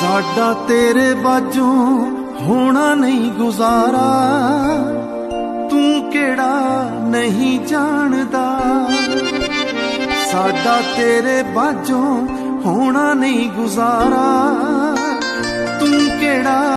ਸਾਡਾ ਤੇਰੇ ਬਾਝੋਂ ਹੋਣਾ ਨਹੀਂ ਗੁਜ਼ਾਰਾ। ਤੂੰ ਕਿਹੜਾ ਨਹੀਂ ਜਾਣਦਾ। ਸਾਡਾ ਤੇਰੇ ਬਾਝੋਂ ਹੋਣਾ ਨਹੀਂ ਗੁਜ਼ਾਰਾ। ਤੂੰ ਕਿਹੜਾ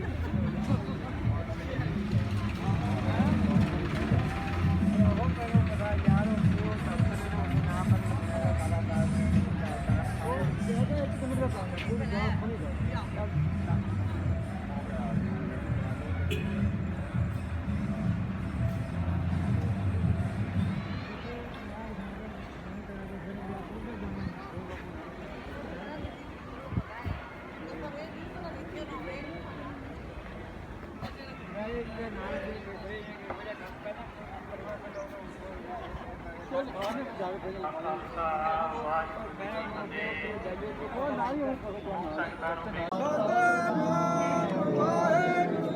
ਕਰਨੀ ਹੈ ਚਲੋ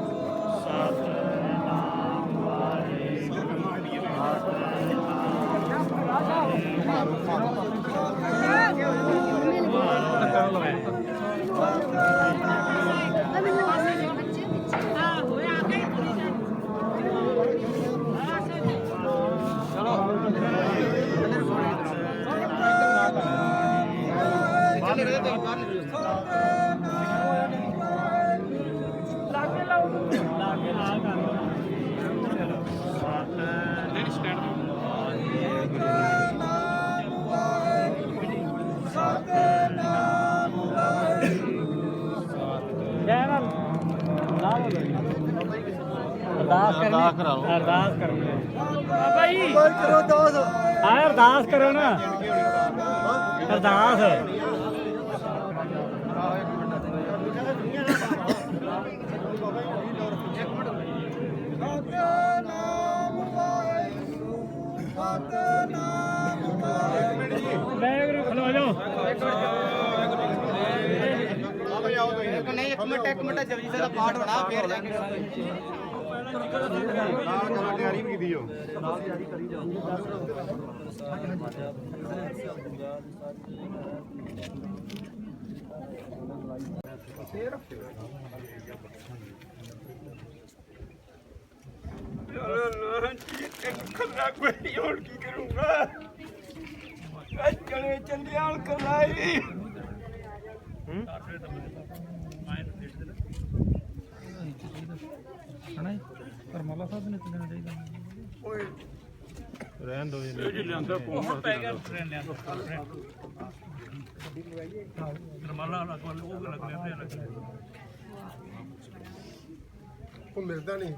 ਅਰਦਾਸ ਕਰਨੀ? ਅਰਦਾਸ ਕਰਾ ਲਓ। ਅਰਦਾਸ ਕਰੋ ਆ ਭਾਈ। ਕਰੋ ਦੋਸ। ਆ ਅਰਦਾਸ ਕਰੋ ਨਾ। ਅਰਦਾਸ। ਬੈਗ ਖਲੋ ਜਾਓ। ਨਹੀਂ ਇੱਕ ਮਿੰਟ ਇੱਕ ਮਿੰਟ, ਜਪਜੀ ਸਾਹਿਬ ਦਾ ਪਾਠ ਹੋਣਾ, ਫੇਰ ਜਾ ਕੇ ਖੱਲਾ ਕੋਈ ਹੋਰ ਕੀ ਕਰੂੰਗਾ ਚਲੇ ਚੱਲਿਆ ਕਲਾਈ ਹਣਾ ਪਰ ਮੌਲਾ ਸਾਹਿਬ ਨੇ ਚੱਲਣਾ ਚਾਹੀਦਾ ਓਏ ਰਹਿਣ ਦੋ ਜੀ ਲਿਆਂਦਾ ਕੋਮ ਪੈ ਗਿਆ ਉਹ ਮਿਲਦਾ ਨਹੀਂ।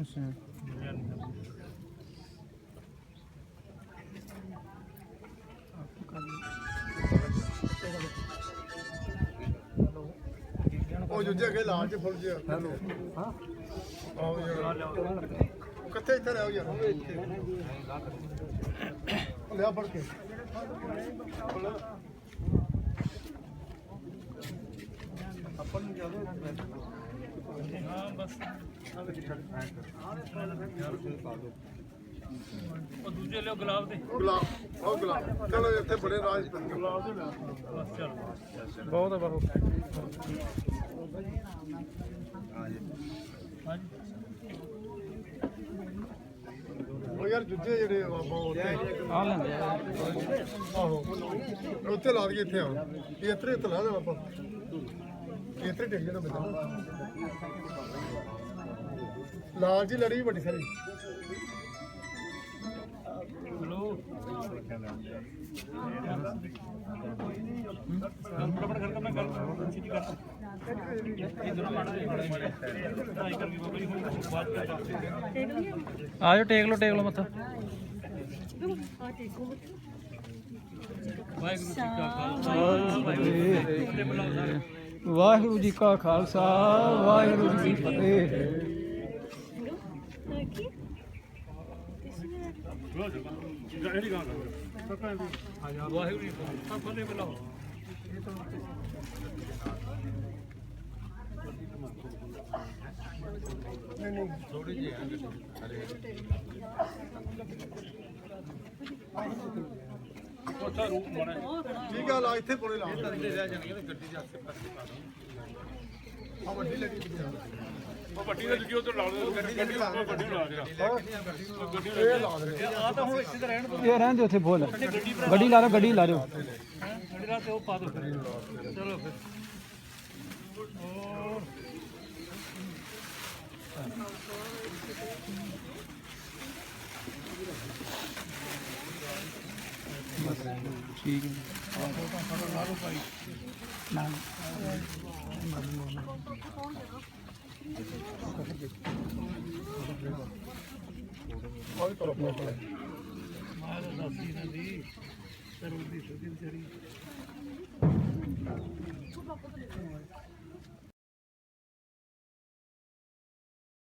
ਅੱਛਾ। ਉਹ ਜੁੱਜੇ ਕੇ ਲਾਲ ਚ ਫੁੱਲ ਜਿਆ ਹੈਲੋ। ਹਾਂ। ਆਓ ਯਾਰ ਕਿੱਥੇ ਇੱਥੇ ਰਹਿਓ ਯਾਰ? ਲਿਆ ਫੜ ਕੇ। ਆਪਾਂ ਨੂੰ ਜ਼ਿਆਦਾ ਉਹ ਦੂਜੇ ਲਿਓ ਗੁਲਾਬ ਦੇ। ਗੁਲਾਬ ਉਹ ਗੁਲਾਬ। ਚਲੋ ਇੱਥੇ ਬੜੇ ਰਾਜ ਗੁਲਾਬ ਦੇ ਲਿਆ ਬਹੁਤ ਆ ਬਹੁਤ। ਉਹ ਯਾਰ ਜੁੱਜੇ ਜਿਹੜੇ ਬਾਬਾ ਉੱਥੇ। ਆ ਲੈਂਦੇ ਆ। ਆਹੋ। ਉੱਥੇ ਲਾ ਦਈਏ ਇੱਥੇ ਆ ਇਹ ਇੱਥੇ ਇੱਥੇ ਲਾ ਆਪਾਂ। ਇਹ ਇੱਥੇ ਟਿਕ ਜਾਣਾ ਬੰਦਾ। ਲਾਲ ਜੀ ਲੜੀ ਵੱਡੀ ਸਾਰੀ। ਆ ਜਾਓ ਟੇਕ ਲਓ ਟੇਕ ਲਓ ਮੱਥਾ। ਵਾਹਿਗੁਰੂ ਜੀ ਕਾ ਖਾਲਸਾ। ਵਾਹਿਗੁਰੂ ਜੀ ਕਾ ਖਾਲਸਾ ਵਾਹਿਗੁਰੂ ਜੀ ਕੀ ਫਤਿਹ। ਵਾਹਿਗੁਰੂ ਜੀ ਕਾ ਫਤਿਹ। ਬੁਲਾਓ ਠੀਕ ਆ ਲਾ ਇੱਥੇ ਪੁਣੇ ਲਾ। ਆ ਵੱਡੀ ਲੱਗੀ ਕਿੱਥੇ ਆ। ਉਹ ਵੱਡੀ ਦਾ ਦੂਜੀ ਉਧਰ ਲਾ ਲਓ ਗੱਡੀ ਗੱਡੀ ਵੱਡੀ ਨੂੰ ਲਾ ਦੇ ਇਹ ਲਾ ਦੇ ਇਹ ਰਹਿਣ ਦੇ ਉੱਥੇ ਬੋਲ। ਗੱਡੀ ਲਾ ਲਓ ਗੱਡੀ ਲਾ ਦਿਓ। ਗੱਡੀ ਲਾ ਤੇ ਉਹ ਪਾ ਦਿਓ ਚਲੋ ਫਿਰ। ਠੀਕ ਹੈ। ਨਾ ਕਰੋ ਮਾਰ ਦੱਸੀ ਨਾ ਦੀ ਸਰੂਦੀ ਸੁਦੀ ਵਿਚਾਰੀ